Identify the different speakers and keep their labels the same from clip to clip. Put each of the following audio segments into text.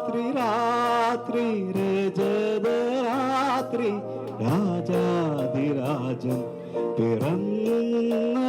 Speaker 1: രാത്രി രാത്രി രജത രാത്രി രാജാതിരാജൻ പിറന്നു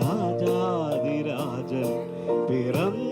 Speaker 1: ராஜாதி ராஜன் பிறந்த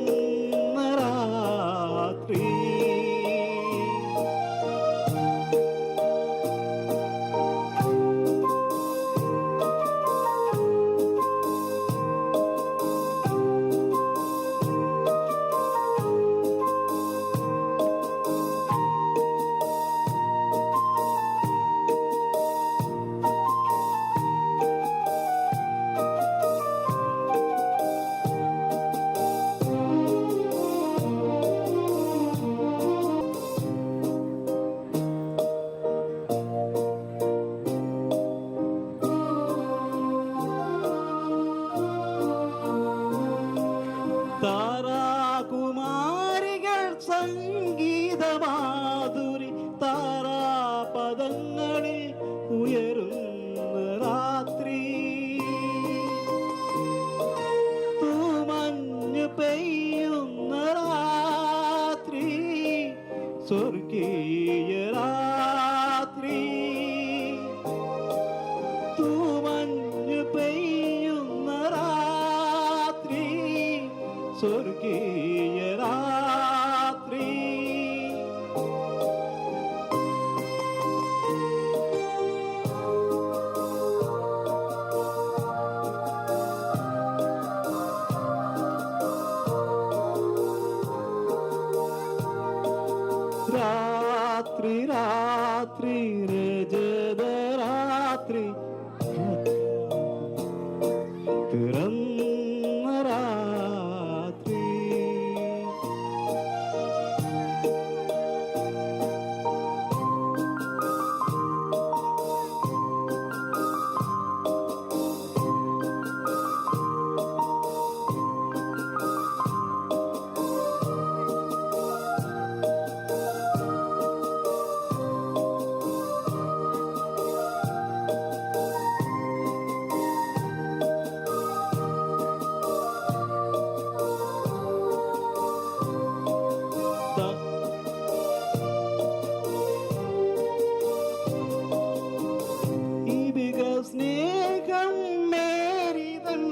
Speaker 1: നിൻ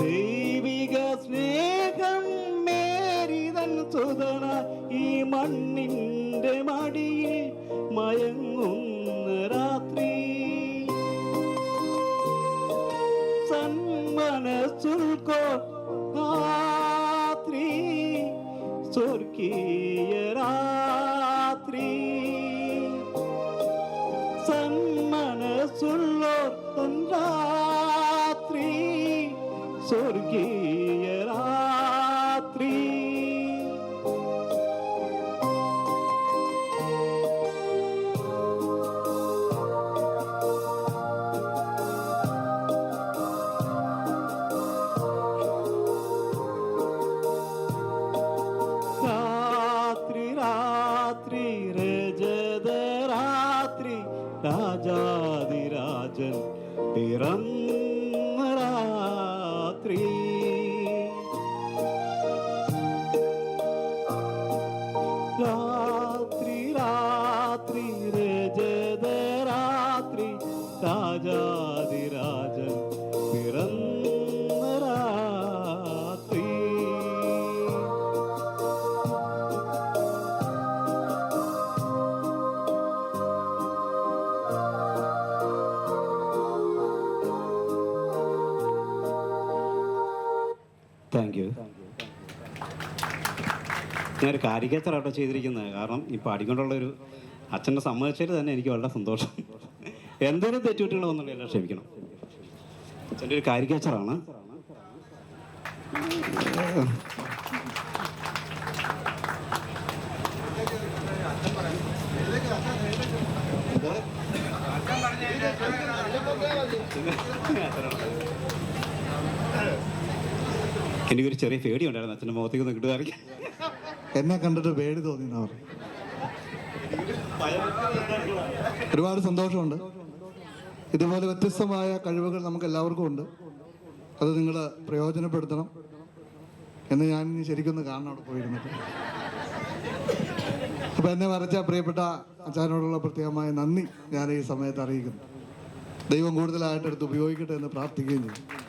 Speaker 1: ദൈവിക സ്നേഹം മേരിതൻ സുതന ഈ മണ്ണിന്റെ മടിയിൽ മയങ്ങ രാജാതിരാജൻ പിറന്ന ഞാനൊരു കാരിക്കേച്ചർ ആട്ടോ ചെയ്തിരിക്കുന്നത്. കാരണം ഈ പാടിക്കൊണ്ടുള്ളൊരു അച്ഛന്റെ സമ്മതിച്ചതിൽ തന്നെ എനിക്ക് വളരെ സന്തോഷം. എന്തെങ്കിലും തെറ്റുകുട്ടികളോ ഒന്നുള്ള എല്ലാം ക്ഷമിക്കണം. അച്ഛന്റെ ഒരു കാരിക്കേച്ചറാണ് എനിക്കൊരു ചെറിയ പേടിയുണ്ടായിരുന്നു അച്ഛന്റെ മുഖത്തേക്ക് ഒന്ന് കിട്ടുമായിരിക്കും
Speaker 2: എന്നെ കണ്ടിട്ട് പേടി തോന്നി പറഞ്ഞു. ഒരുപാട് സന്തോഷമുണ്ട്. ഇതുപോലെ വ്യത്യസ്തമായ കഴിവുകൾ നമുക്ക് എല്ലാവർക്കും ഉണ്ട്. അത് നിങ്ങൾ പ്രയോജനപ്പെടുത്തണം എന്ന് ഞാൻ ശരിക്കൊന്ന് കാണണം അവിടെ പോയിരുന്നിട്ട്. അപ്പം എന്നെ വരച്ച പ്രിയപ്പെട്ട അച്ഛനോടുള്ള പ്രത്യേകമായ നന്ദി ഞാൻ ഈ സമയത്ത് അറിയിക്കുന്നു. ദൈവം കൂടുതലായിട്ട് എടുത്ത് ഉപയോഗിക്കട്ടെ എന്ന് പ്രാർത്ഥിക്കുകയും ചെയ്യും.